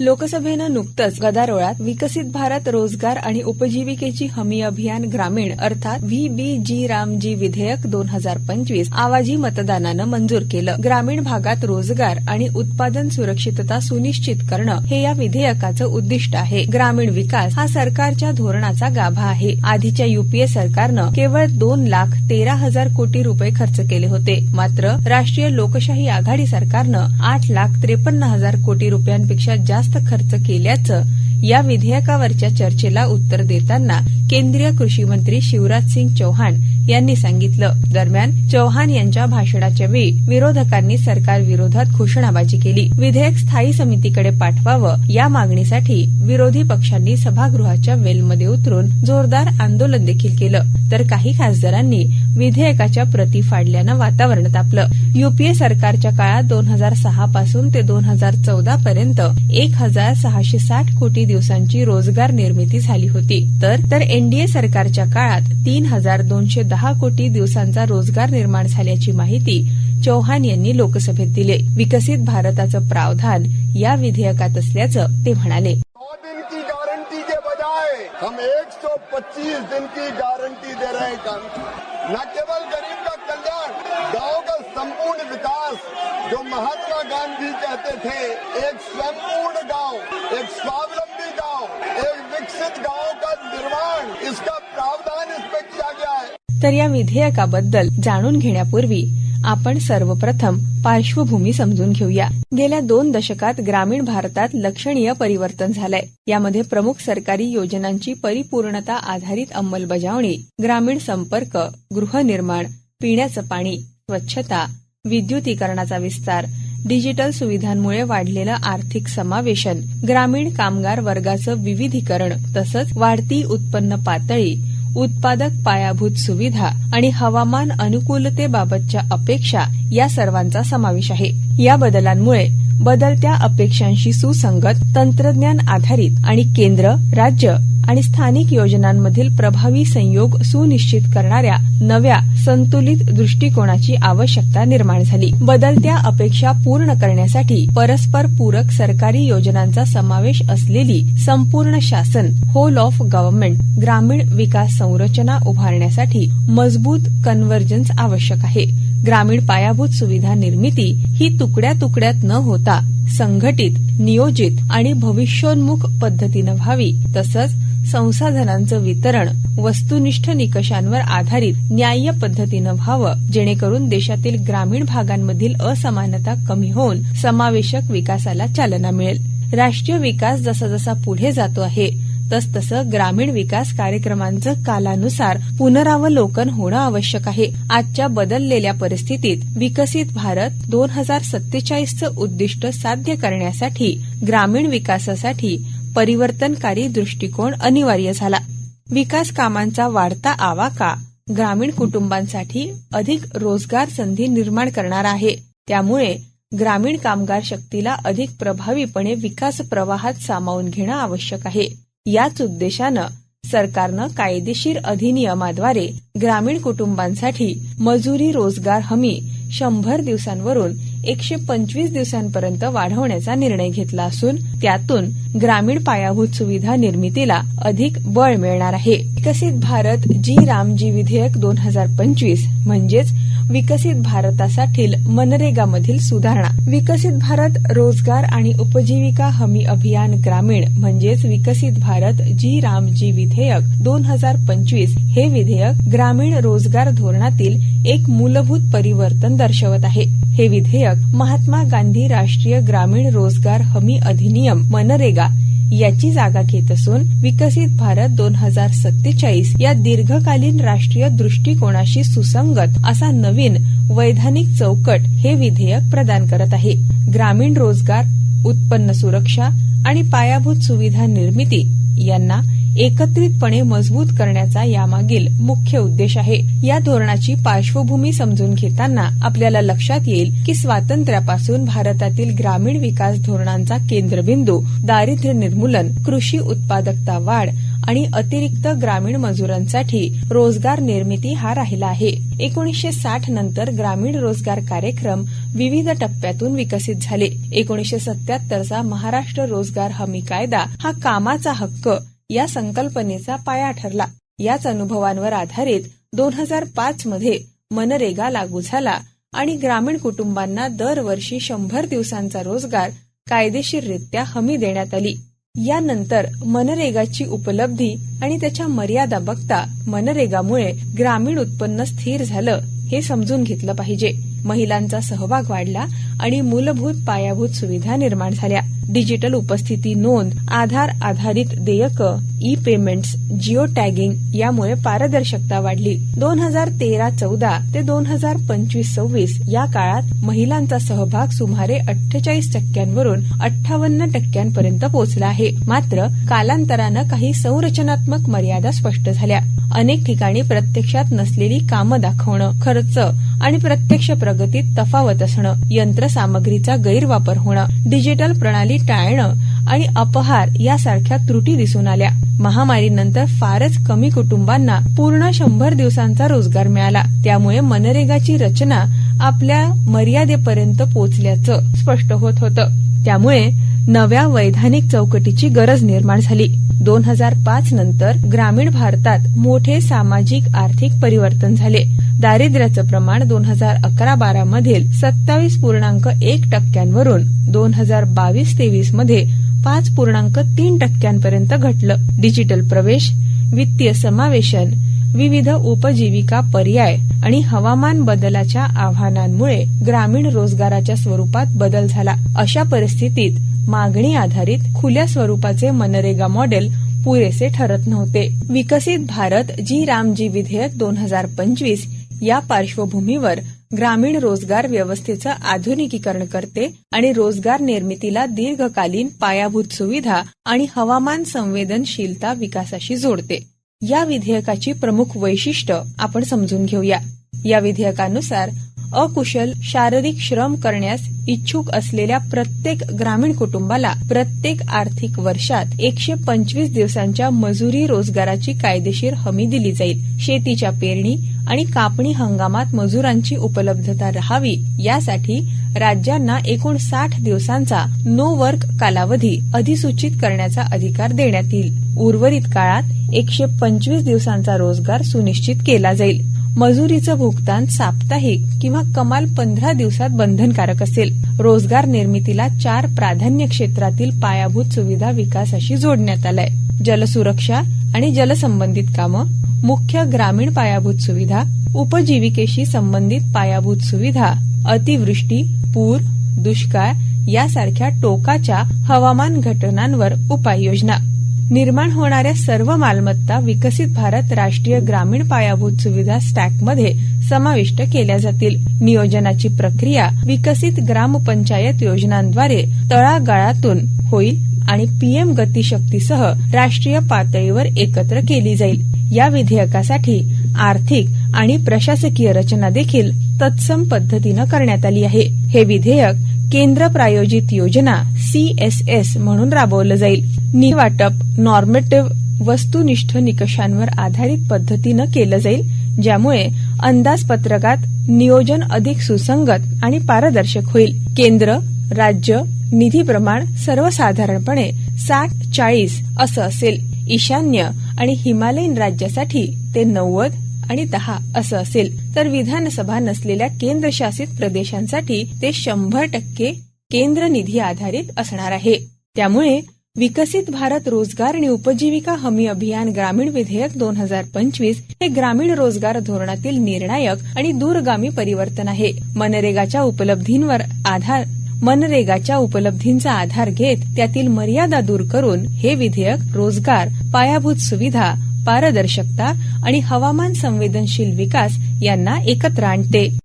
लोकसभेनं नुकतंच गदारोळात विकसित भारत रोजगार आणि उपजीविकेची हमी अभियान ग्रामीण अर्थात व्ही बी जी रामजी विधेयक दोन हजार पंचवीस आवाजी मतदानानं मंजूर केलं. ग्रामीण भागात रोजगार आणि उत्पादन सुरक्षितता सुनिश्चित करणं हे या विधेयकाचं उद्दिष्ट आहे. ग्रामीण विकास हा सरकारच्या धोरणाचा गाभा आहे. आधीच्या युपीए सरकारनं केवळ दोन लाख तेरा हजार कोटी रुपये खर्च केले होते. मात्र राष्ट्रीय लोकशाही आघाडी सरकारनं आठ लाख त्रेपन्न हजार कोटी रुपयांपेक्षा जास्त जास्त खर्च केल्याचं या विधेयकावरच्या चर्चेला उत्तर देताना केंद्रीय कृषी मंत्री शिवराज सिंग चौहान यांनी सांगितलं. दरम्यान चौहान यांच्या भाषणाच्या वेळी विरोधकांनी सरकारविरोधात घोषणाबाजी केली. विधेयक स्थायी समितीकडे पाठवावं या मागणीसाठी विरोधी पक्षांनी सभागृहाच्या वेलमध्ये उतरून जोरदार आंदोलन देखील केलं. तर काही खासदारांनी विधेयकाच्या प्रती फाडल्यानं वातावरण तापलं. युपीए सरकारच्या काळात दोन हजार सहा पासून ते दोन हजार चौदा पर्यंत एक हजार सहाशे साठ कोटी दिवसांची रोजगार निर्मिती झाली होती. तर तर एनडीए सरकारच्या काळात तीन हजार दोनशे दहा कोटी दिवसांचा रोजगार निर्माण झाल्याची माहिती चौहान यांनी लोकसभेत दिली. विकसित भारताचं प्रावधान या विधेयकात असल्याचं ते म्हणाले. सौ दिन की गारंटी हम 125 दिन की गारंटी दे रहे हैं काम न केवल गरीब का कल्याण गांव का संपूर्ण विकास जो महात्मा गांधी कहते थे एक संपूर्ण गांव एक स्वावलंबन गांव एक विकसित गांव का निर्माण इसका प्रावधान इसमें किया गया है तर या विधेयकाबद्दल जाणून घेण्यापूर्वी आपण सर्वप्रथम पार्श्वभूमी समजून घेऊया. गेल्या दोन दशकात ग्रामीण भारतात लक्षणीय परिवर्तन झालंय. यामध्ये प्रमुख सरकारी योजनांची परिपूर्णता आधारित अंमलबजावणी ग्रामीण संपर्क गृहनिर्माण पिण्याचं पाणी स्वच्छता विद्युतीकरणाचा विस्तार डिजिटल सुविधांमुळे वाढलेलं आर्थिक समावेशन ग्रामीण कामगार वर्गाचं विविधीकरण तसंच वाढती उत्पन्न पातळी उत्पादक पायाभूत सुविधा आणि हवामान अनुकूलतेबाबतच्या अपेक्षा या सर्वांचा समावेश आहे. या बदलांमुळे बदलत्या अपेक्षांशी सुसंगत तंत्रज्ञान आधारित आणि केंद्र राज्य आणि स्थानिक योजनांमधील प्रभावी संयोग सुनिश्चित करणाऱ्या नव्या संतुलित दृष्टिकोनाची आवश्यकता निर्माण झाली. बदलत्या अपेक्षा पूर्ण करण्यासाठी परस्पर पूरक सरकारी योजनांचा समावेश असलेली संपूर्ण शासन होल ऑफ गव्हर्नमेंट ग्रामीण विकास संरचना उभारण्यासाठी मजबूत कन्व्हर्जन्स आवश्यक आहे. ग्रामीण पायाभूत सुविधा निर्मिती ही तुकड्या तुकड्यात न होता संघटित नियोजित आणि भविष्योन्मुख पद्धतीनं व्हावी. तसंच संसाधनांचं वितरण वस्तुनिष्ठ निकषांवर आधारित न्याय्य पद्धतीनं व्हावं जेणेकरून देशातील ग्रामीण भागांमधील असमानता कमी होऊन समावेशक विकासाला चालना मिळेल. राष्ट्रीय विकास जसा जसा पुढे जातो आहे तसतसं ग्रामीण विकास कार्यक्रमांचं कालानुसार पुनरावलोकन होणं आवश्यक आहे. आजच्या बदललेल्या परिस्थितीत विकसित भारत दोन हजार सत्तेचाळीसचं उद्दिष्ट साध्य करण्यासाठी ग्रामीण विकासासाठी परिवर्तनकारी दृष्टिकोन अनिवार्य झाला. विकास कामांचा वाढता आवाका ग्रामीण कुटुंबांसाठी अधिक रोजगार संधी निर्माण करणार आहे. त्यामुळे ग्रामीण कामगार शक्तीला अधिक प्रभावीपणे विकास प्रवाहात सामावून घेणं आवश्यक आहे. याच उद्देशानं सरकारनं कायदेशीर अधिनियमाद्वारे ग्रामीण कुटुंबांसाठी मजुरी रोजगार हमी शंभर दिवसांवरून एकशे पंचवीस दिवसांपर्यंत वाढवण्याचा निर्णय घेतला असून त्यातून ग्रामीण पायाभूत सुविधा निर्मितीला अधिक बळ मिळणार आहे. विकसित भारत जी रामजी विधेयक दोन हजार पंचवीस म्हणजेच विकसित भारतासाठी मनरेगामधील सुधारणा. विकसित भारत रोजगार आणि उपजीविका हमी अभियान ग्रामीण म्हणजेच विकसित भारत जी रामजी विधेयक दोन हजार पंचवीस हे विधेयक ग्रामीण रोजगार धोरणातील एक मूलभूत परिवर्तन दर्शवत आहे. हे विधेयक महात्मा गांधी राष्ट्रीय ग्रामीण रोजगार हमी अधिनियम मनरेगा याची जागा घेत असून विकसित भारत दोन हजार सत्तेचाळीस या दीर्घकालीन राष्ट्रीय दृष्टिकोनाशी सुसंगत असा नवीन वैधानिक चौकट हे विधेयक प्रदान करत आहे. ग्रामीण रोजगार उत्पन्न सुरक्षा आणि पायाभूत सुविधा निर्मिती यांना एकत्रितपणे मजबूत करण्याचा यामागील मुख्य उद्देश आहे. या धोरणाची पार्श्वभूमी समजून घेताना आपल्याला लक्षात येईल की स्वातंत्र्यापासून भारतातील ग्रामीण विकास धोरणांचा केंद्रबिंदू दारिद्र्य निर्मूलन कृषी उत्पादकता वाढ आणि अतिरिक्त ग्रामीण मजुरांसाठी रोजगार निर्मिती हा राहिला आहे. एकोणीसशे साठ नंतर ग्रामीण रोजगार कार्यक्रम विविध टप्प्यातून विकसित झाले. एकोणीसशे सत्याहत्तरचा महाराष्ट्र रोजगार हमी कायदा हा कामाचा हक्क या संकल्पनेचा पाया ठरला. याच अनुभवांवर आधारित दोन हजार पाच मध्ये मनरेगा लागू झाला आणि ग्रामीण कुटुंबांना दरवर्षी शंभर दिवसांचा रोजगार कायदेशीररित्या हमी देण्यात आली. यानंतर मनरेगाची उपलब्धी आणि त्याच्या मर्यादा बघता मनरेगामुळे ग्रामीण उत्पन्न स्थिर झालं हे समजून घेतलं पाहिजे. महिलांचा सहभाग वाढला आणि मूलभूत पायाभूत सुविधा निर्माण झाल्या. डिजिटल उपस्थिती नोंद आधार आधारित देयक ई पेमेंट्स जिओ टॅगिंग यामुळे पारदर्शकता वाढली. दोन हजार तेरा चौदा ते दोन हजार पंचवीस सव्वीस या काळात महिलांचा सहभाग सुमारे अठ्ठेचाळीस टक्क्यांवरून अठ्ठावन्न टक्क्यांपर्यंत पोहोचला आहे. मात्र कालांतरानं काही संरचनात्मक मर्यादा स्पष्ट झाल्या. अनेक ठिकाणी प्रत्यक्षात नसलेली कामं दाखवणं खर्च आणि प्रत्यक्ष प्रगतीत तफावत असणं यंत्रसामग्रीचा गैरवापर होणं डिजिटल प्रणाली टाळणं आणि अपहार यासारख्या त्रुटी दिसून आल्या. महामारीनंतर फारच कमी कुटुंबांना पूर्ण शंभर दिवसांचा रोजगार मिळाला. त्यामुळे मनरेगाची रचना आपल्या मर्यादेपर्यंत पोहोचल्याचं स्पष्ट होत होतं. त्यामुळे नव्या वैधानिक चौकटीची गरज निर्माण झाली. दोन हजार पाच नंतर ग्रामीण भारतात मोठे सामाजिक आर्थिक परिवर्तन झाले. दारिद्र्याचं प्रमाण दोन हजार अकरा बारा मधील सत्तावीस पूर्णांक एक टक्क्यांवरून दोन हजार बावीस तेवीसमध्ये पाच पूर्णांक तीन टक्क्यांपर्यंत घटलं. डिजिटल प्रवेश वित्तीय समावेशन विविध उपजीविका पर्याय आणि हवामान बदलाच्या आव्हानांमुळे ग्रामीण रोजगाराच्या स्वरूपात बदल झाला. अशा परिस्थितीत मागणी आधारित खुल्या स्वरूपाचे मनरेगा मॉडेल पुरेसे ठरत नव्हते. विकसित भारत जी रामजी विधेयक दोन हजार पंचवीस या पार्श्वभूमीवर ग्रामीण रोजगार व्यवस्थेचं आधुनिकीकरण करते आणि रोजगार निर्मितीला दीर्घकालीन पायाभूत सुविधा आणि हवामान संवेदनशीलता विकासाशी जोडते. या विधेयकाची प्रमुख वैशिष्ट्य आपण समजून घेऊया. या विधेयकानुसार अकुशल शारीरिक श्रम करण्यास इच्छुक असलेल्या प्रत्येक ग्रामीण कुटुंबाला प्रत्येक आर्थिक वर्षात एकशे पंचवीस दिवसांच्या मजुरी रोजगाराची कायदेशीर हमी दिली जाईल. शेतीच्या पेरणी आणि कापणी हंगामात मजुरांची उपलब्धता राहावी. यासाठी राज्यांना एकूण साठ दिवसांचा नो वर्क कालावधी अधिसूचित करण्याचा अधिकार देण्यात येईल. उर्वरित काळात एकशे पंचवीस दिवसांचा रोजगार सुनिश्चित केला जाईल. मजुरीचं भुगतान साप्ताहिक किंवा कमाल पंधरा दिवसात बंधनकारक असेल. रोजगार निर्मितीला चार प्राधान्य क्षेत्रातील पायाभूत सुविधा विकासाशी जोडण्यात आलाय. जलसुरक्षा आणि जलसंबंधित कामं मुख्य ग्रामीण पायाभूत सुविधा उपजीविकेशी संबंधित पायाभूत सुविधा अतिवृष्टी पूर दुष्काळ यासारख्या टोकाच्या हवामान घटनांवर उपाययोजना. निर्माण होणाऱ्या सर्व मालमत्ता विकसित भारत राष्ट्रीय ग्रामीण पायाभूत सुविधा स्टॅकमध्ये समाविष्ट केल्या जातील. नियोजनाची प्रक्रिया विकसित ग्रामपंचायत योजनांद्वारे तळागाळातून होईल आणि पीएम गतिशक्तीसह राष्ट्रीय पातळीवर एकत्र केली जाईल. या विधेयकासाठी आर्थिक आणि प्रशासकीय रचना देखील तत्सम पद्धतीनं करण्यात आली आहे. हे विधेयक केंद्र प्रायोजित योजना सीएसएस म्हणून राबवलं जाईल. निवाटप नॉर्मेटिव्ह वस्तुनिष्ठ निकषांवर आधारित पद्धतीनं केलं जाईल ज्यामुळे अंदाजपत्रकात नियोजन अधिक सुसंगत आणि पारदर्शक होईल. केंद्र राज्य निधी प्रमाण सर्वसाधारणपणे साठ चाळीस असं असेल. ईशान्य आणि हिमालयीन राज्यासाठी ते नव्वद आणि दहा असं असेल. तर विधानसभा नसलेल्या केंद्रशासित प्रदेशांसाठी ते शंभर टक्के केंद्र निधी आधारित असणार आहे. त्यामुळे विकसित भारत रोजगार आणि उपजीविका हमी अभियान ग्रामीण विधेयक दोन हजार पंचवीस हे ग्रामीण रोजगार धोरणातील निर्णायक आणि दूरगामी परिवर्तन आहे. मनरेगाच्या उपलब्धींवर आधार मनरेगाच्या उपलब्धींचा आधार घेत त्यातील मर्यादा दूर करून हे विधेयक रोजगार पायाभूत सुविधा पारदर्शकता आणि हवामान संवेदनशील विकास यांना एकत्र आणते.